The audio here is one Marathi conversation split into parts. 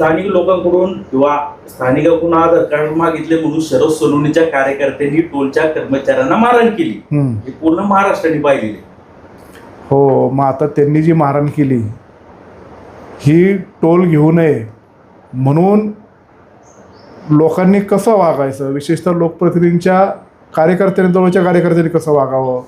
स्थानिक लोकांकडून किंवा स्थानिकाकडून आधार कार्ड मागितले म्हणून शरद सोनवणीच्या कार्यकर्त्यांनी टोलच्या कर्मचाऱ्यांना मारहाण केली. हे पूर्ण महाराष्ट्राने पाहिलेले हो मग आता त्यांनी जी मारहाण केली ही टोल घेऊ नये म्हणून लोकांनी कसं वागायचं? विशेषतः लोकप्रतिनिधींच्या कार्यकर्त्यांनी जवळच्या कार्यकर्त्यांनी कसं वागावं?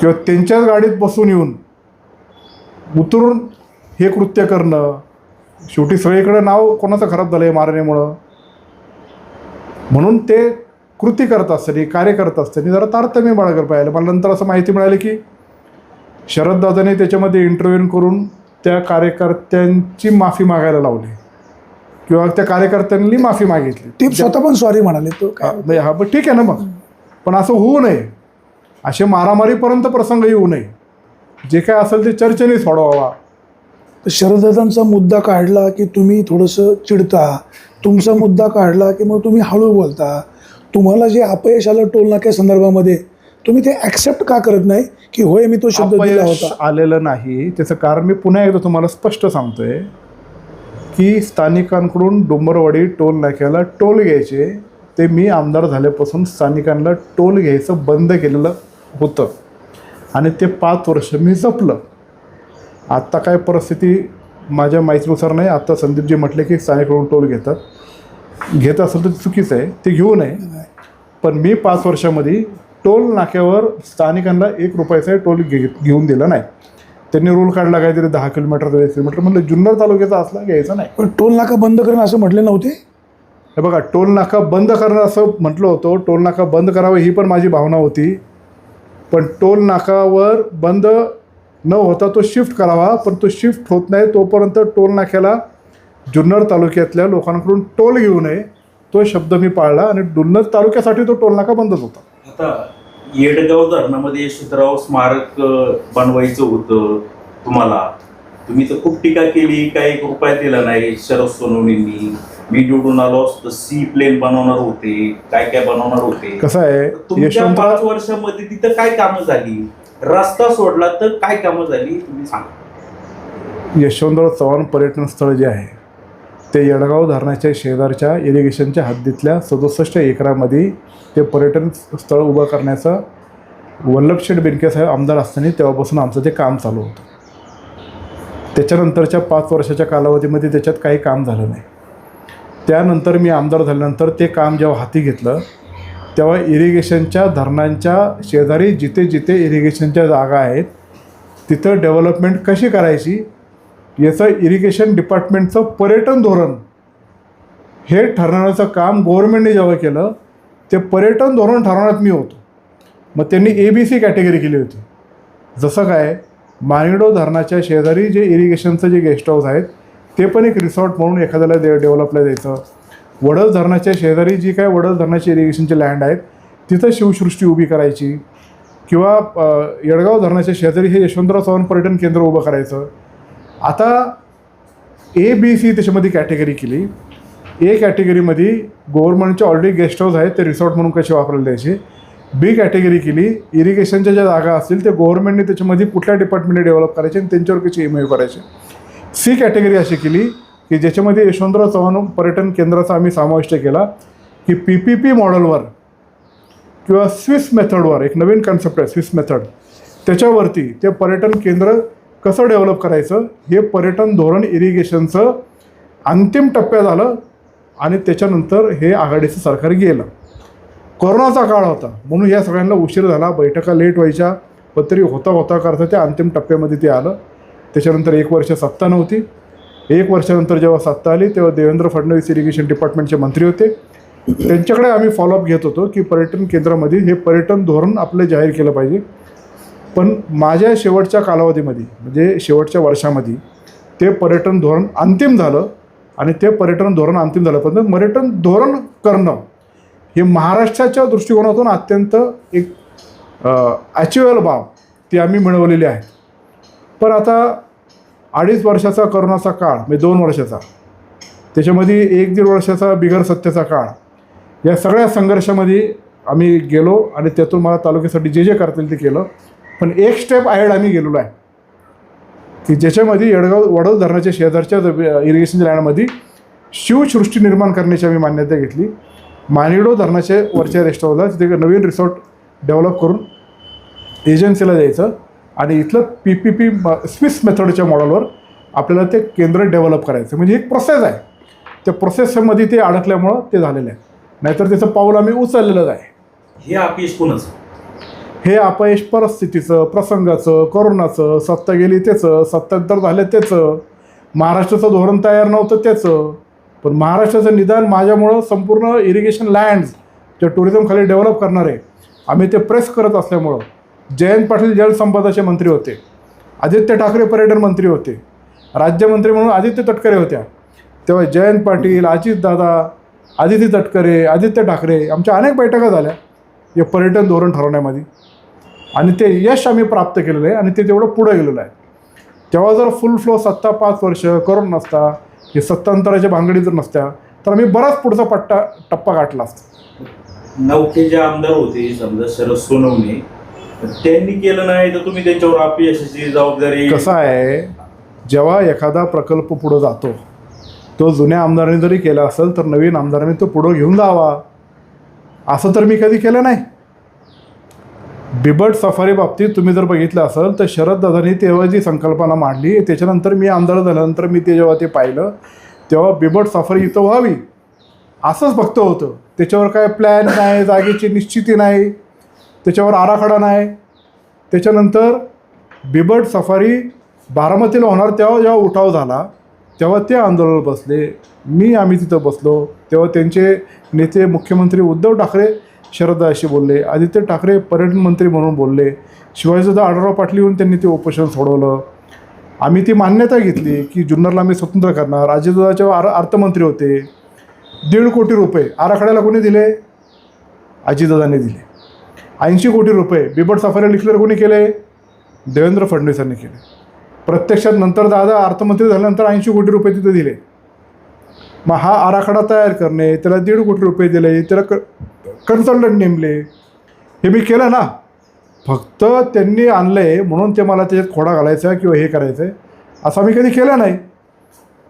किंवा त्यांच्याच गाडीत बसून येऊन उतरून हे कृत्य करणं शेवटी सगळीकडे नाव कोणाचं खराब झालं आहे मारण्यामुळं म्हणून ते कृती करत असताना कार्य करत असताना जरा तारतम्य बाळगलं पाहिजे. मला नंतर असं माहिती मिळाली की शरददादाने त्याच्यामध्ये इंटरव्ह्यू करून त्या कार्यकर्त्यांची माफी मागायला लावली. किंवा त्या कार्यकर्त्यांनी माफी मागितली. ते स्वतः पण सॉरी म्हणाले तो नाही हा पण ठीक आहे ना मग. पण असं होऊ नये. असे मारामारीपर्यंत प्रसंग येऊ नये. जे काय असेल ते चर्चेने सोडवावा. तर शरददादांचा मुद्दा काढला की तुम्ही थोडंसं चिडता. तुमचा मुद्दा काढला की मग तुम्ही हळू बोलता. तुम्हाला जे अपयश आलं टोल नाक्या संदर्भामध्ये तुम्ही ते ॲक्सेप्ट का करत नाही की होय मी तो शब्द दिला होता? आलेलं नाही. त्याचं कारण मी पुन्हा एकदा तुम्हाला स्पष्ट सांगतोय की स्थानिकांकडून डोंबरवाडी टोल नाक्याला टोल घ्यायचे. ते मी आमदार झाल्यापासून स्थानिकांना टोल घ्यायचं बंद केलेलं होतं. आणि ते पाच वर्ष मी जपलं. आत्ता काय परिस्थिती माझ्या माहितीनुसार नाही. आत्ता संदीपजी म्हटले की स्थानिकडून टोल घेतात. घेत असेल तर चुकीचं आहे. ते घेऊ नये. पण मी पाच वर्षामध्ये टोल नाक्यावर स्थानिकांना एक रुपयाचा टोल घे घेऊन दिला नाही. त्यांनी रूल काढला काहीतरी दहा किलोमीटर वीस किलोमीटर म्हणलं जुन्नर तालुक्याचा असला घ्यायचा नाही. पण टोल नाका बंद करणं असं म्हटले नव्हते? हे बघा टोल नाका बंद करणं असं म्हटलं होतं. टोल नाका बंद करावं ही पण माझी भावना होती. पण टोल नाकावर बंद न होता तो शिफ्ट करावा पण तो शिफ्ट होत नाही तोपर्यंत टोल नाक्याला जुन्नर तालुक्यातल्या लोकांकडून टोल घेऊ नये तो शब्द मी पाळला आणि जुन्नर तालुक्यासाठी तो टोल नाका बंदच होता. आता येडगाव धरणामध्ये यशवंतराव स्मारक बनवायचं होतं तुम्हाला. तुम्ही तर खूप टीका केली काही रुपया दिला नाही शरद सोनवणींनी. मी निवडून आलो असतो सी प्लेन बनवणार होते काय काय बनवणार होते. कसं आहे यशवंतराव पाच वर्षामध्ये तिथं काय कामं झाली? रस्ता सोडला तर काय कामं झाली तुम्ही सांगा. यशवंतराव चव्हाण पर्यटन स्थळ जे आहे ते येडगाव धरणाच्या शेजारच्या इरिगेशनच्या हद्दीतल्या सदुसष्ट एकरामध्ये ते पर्यटन स्थळ उभं करण्याचं वल्लभशेठ बेनकेसाहेब आमदार असताना तेव्हापासून आमचं ते काम चालू होतं. त्याच्यानंतरच्या पाच वर्षाच्या कालावधीमध्ये त्याच्यात काही काम झालं नाही. त्यानंतर मी आमदार झाल्यानंतर ते काम जेव्हा हाती घेतलं तेव्हा इरिगेशनच्या धरणांच्या शेजारी जिथे जिथे इरिगेशनच्या जागा आहेत तिथं डेव्हलपमेंट कशी करायची? याचं इरिगेशन डिपार्टमेंटचं पर्यटन धोरण. हे ठरवण्याचं काम गव्हर्नमेंटने जेव्हा केलं ते पर्यटन धोरण ठरवण्यात मी होतो. मग त्यांनी ए बी सी कॅटेगरी केली होती. जसं काय मानिडो धरणाच्या शेजारी जे इरिगेशनचं जे गेस्ट हाऊस आहेत ते पण एक रिसॉर्ट म्हणून एखाद्याला दे डेव्हलपला द्यायचं. वडस धरणाच्या शेजारी जी काय वडस धरणाची इरिगेशनचे लँड आहेत तिथं शिवसृष्टी उभी करायची किंवा येडगाव धरणाच्या शेजारी हे यशवंतराव चव्हाण पर्यटन केंद्र उभं करायचं. आता ए बी सी त्याच्यामध्ये कॅटेगरी केली. ए कॅटेगरीमध्ये गव्हर्नमेंटचे ऑलरेडी गेस्ट हाऊस आहेत ते रिसॉर्ट म्हणून कसे वापरले द्यायचे बी कॅटेगरी केली. इरिगेशनच्या ज्या जागा असतील ते गव्हर्नमेंटने त्याच्यामध्ये कुठल्या डिपार्टमेंटने डेव्हलप करायचे आणि त्यांच्यावर कशी एम करायचे? सी कॅटेगरी अशी केली. की ज्याच्यामध्ये यशवंतराव चव्हाण पर्यटन केंद्राचा आम्ही समाविष्ट केला की पी पी पी मॉडेलवर किंवा स्विस मेथडवर एक नवीन कन्सेप्ट आहे स्विस मेथड त्याच्यावरती ते पर्यटन केंद्र कसं डेव्हलप करायचं हे पर्यटन धोरण इरिगेशनचं अंतिम टप्प्यात आलं आणि त्याच्यानंतर हे आघाडीचं सरकार गेलं. कोरोनाचा काळ होता म्हणून या सगळ्यांना उशीर झाला बैठका लेट व्हायच्या पण तरी होता होता करता त्या अंतिम टप्प्यामध्ये ते आलं. त्याच्यानंतर एक वर्ष सत्ता नव्हती. एक वर्षानंतर जेव्हा सत्ता आली तेव्हा देवेंद्र फडणवीस इरिगेशन डिपार्टमेंटचे मंत्री होते. त्यांच्याकडे आम्ही फॉलोअप घेत होतो की पर्यटन केंद्रामध्ये हे पर्यटन धोरण आपलं जाहीर केलं पाहिजे. पण माझ्या शेवटच्या कालावधीमध्ये म्हणजे शेवटच्या वर्षामध्ये ते पर्यटन धोरण अंतिम झालं आणि ते पर्यटन धोरण अंतिम झालं पण पर्यटन धोरण करणं हे महाराष्ट्राच्या दृष्टिकोनातून अत्यंत एक ॲच्युअल बाब ती आम्ही मिळवलेली आहे पण आता अडीच वर्षाचा करोनाचा काळ म्हणजे दोन वर्षाचा. त्याच्यामध्ये एक दीड वर्षाचा बिगर सत्तेचा काळ. या सगळ्या संघर्षामध्ये आम्ही गेलो आणि त्यातून मला तालुक्यासाठी जे जे करता येईल ते केलं. पण एक स्टेप आयड आम्ही गेलेलो आहे. की ज्याच्यामध्ये येडगाव वडोद धरणाच्या शेजारच्या इरिगेशन लँडमध्ये शिवसृष्टी निर्माण करण्याची आम्ही मान्यता घेतली. मानिडो धरणाच्या वरच्या रेस्टॉरला तिथे नवीन रिसॉर्ट डेव्हलप करून एजन्सीला द्यायचं. आणि इथलं पी पी पी स्विस मेथडच्या मॉडेलवर आपल्याला ते केंद्र डेव्हलप करायचं. म्हणजे एक प्रोसेस आहे. त्या प्रोसेसमध्ये ते अडकल्यामुळं ते झालेलं आहे. नाहीतर त्याचं पाऊल आम्ही उचललेलंच आहे. हे अपयश कोणाचं? हे अपयश परिस्थितीचं प्रसंगाचं कोरोनाचं सत्ता गेली त्याचं सत्तांतर झालं त्याचं महाराष्ट्राचं धोरण तयार नव्हतं त्याचं. पण महाराष्ट्राचं निदान माझ्यामुळं संपूर्ण इरिगेशन लँड्स जे टुरिझम खाली डेव्हलप करणारे आम्ही ते प्रेस करत असल्यामुळं जयंत पाटील जलसंपदाचे मंत्री होते. आदित्य ठाकरे पर्यटन मंत्री होते. राज्यमंत्री म्हणून आदित्य तटकरे होत्या. तेव्हा जयंत पाटील अजितदादा आदिती तटकरे आदित्य ठाकरे आमच्या अनेक बैठका झाल्या. या पर्यटन धोरण ठरवण्यामध्ये. आणि ते यश आम्ही प्राप्त केलेलं आहे आणि ते तेवढं पुढं गेलेलं आहे. तेव्हा जर फुल फ्लो सत्ता पाच वर्ष करून नसता हे सत्तांतराच्या भांगडी जर नसत्या तर आम्ही बराच पुढचा पट्टा टप्पा गाठला असता. नौके जे आमदार होते समजा शरद सोनवणे त्यांनी केलं नाही तर तुम्ही त्यांच्यावर अपयशाची जबाबदारी कसं आहे जेव्हा एखादा प्रकल्प पुढं जातो तो जुन्या आमदारांनी जरी केला असेल तर नवीन आमदारांनी तो पुढं घेऊन जावा. असं तर मी कधी केलं नाही. बिबट सफारी बाबतीत तुम्ही जर बघितलं असेल तर शरद दादांनी तेव्हा जी संकल्पना मांडली त्याच्यानंतर मी आमदार झाल्यानंतर मी ते जेव्हा ते पाहिलं तेव्हा बिबट सफारी इथं व्हावी असंच फक्त होतं. त्याच्यावर काय प्लॅन नाही जागेची निश्चिती नाही. त्याच्यावर आराखडा नाही. त्याच्यानंतर बिबट सफारी बारामतीला होणार तेव्हा जेव्हा उठाव झाला तेव्हा ते आंदोलन बसले. मी आम्ही तिथं बसलो. तेव्हा त्यांचे नेते मुख्यमंत्री उद्धव ठाकरे शरदाशी बोलले. आदित्य ठाकरे पर्यटन मंत्री म्हणून बोलले. शिवायसुद्धा आढळराव पाटलीहून त्यांनी ते उपोषण सोडवलं. आम्ही ती मान्यता घेतली की जुन्नरला आम्ही स्वतंत्र करणार. अजितदादाचे आर अर्थमंत्री होते. दीड कोटी रुपये आराखड्याला कोणी दिले? अजितदादांनी दिले. ऐंशी कोटी रुपये बिबट सफारी डिक्लेअर कोणी केले देवेंद्र फडणवीसांनी केले प्रत्यक्षात नंतर दादा अर्थमंत्री झाल्यानंतर ऐंशी कोटी रुपये तिथे दिले. मग हा आराखडा तयार करणे त्याला दीड कोटी रुपये दिले त्याला क कन्सल्टंट नेमले. हे मी केलं ना. फक्त त्यांनी आणलं आहे म्हणून ते मला त्याच्यात खोडा घालायचा किंवा हे करायचं आहे असं मी कधी केलं नाही.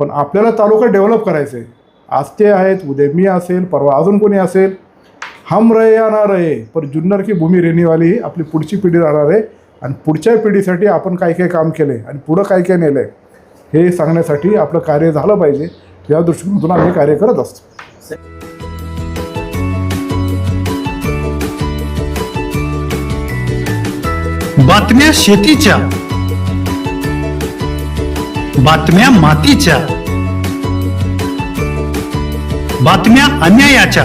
पण आपल्याला तालुका डेव्हलप करायचं आहे आज ते आहेत उद्या मी असेल परवा अजून कोणी असेल हम रहे या ना रहे पर जुन्नर की भूमी रेणीवाली ही आपली पुढची पिढी राहणार आहे. आणि पुढच्या पिढीसाठी आपण काय काय काम केलं आणि पुढं काय काय नेलं आहे हे सांगण्यासाठी आपलं कार्य झालं पाहिजे. या दृष्टिकोनातून आम्ही कार्य करत असतो. बातम्या शेतीच्या बातम्या मातीच्या बातम्या अन्यायाच्या.